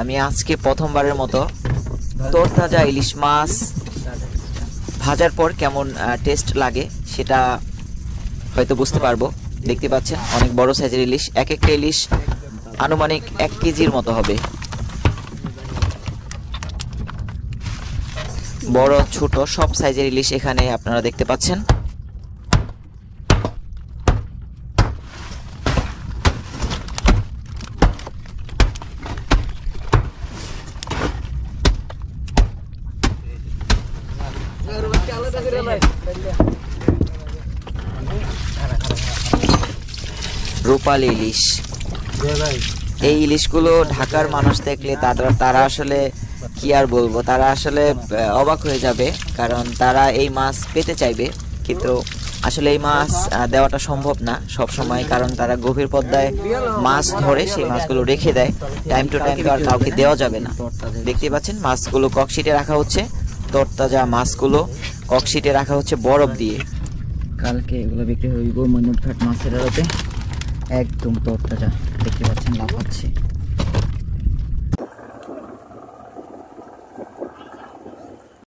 আমি আজকে প্রথমবারের মতো তোর তাজা ইলিশ মাছ ভাজার পর কেমন টেস্ট লাগে সেটা হয়তো বুঝতে পারব। দেখতে পাচ্ছেন, অনেক বড় সাইজের ইলিশ। এক একটা ইলিশ আনুমানিক এক কেজির মতো হবে। বড়, ছোট সব সাইজের ইলিশ এখানে আপনারা দেখতে পাচ্ছেন। রূপালী ইলিশ। এই ইলিশগুলো ঢাকার মানুষ দেখলে তারা তারা আসলে কি আর বলব, তারা আসলে অবাক হয়ে যাবে, কারণ তারা এই মাছ পেতে চাইবে, কিন্তু আসলে এই মাছ দেওয়াটা সম্ভব না। সব সময় কারণ তারা গভীর পদ্মায় মাছ ধরে সেই মাছগুলো রেখে দেয়। টাইম টু টাইম তো আর কাউকে দেওয়া যাবে না। দেখতে পাচ্ছেন, মাছগুলো ককশিটে রাখা হচ্ছে। তরতাজা মাছগুলো ককশিটে রাখা হচ্ছে বরফ দিয়ে। কালকে এগুলো বিক্রি হইব মনুরঘাট মাছের আড়তে। একদম তরতাজা, দেখতে পাচ্ছেন, লাফাচ্ছে।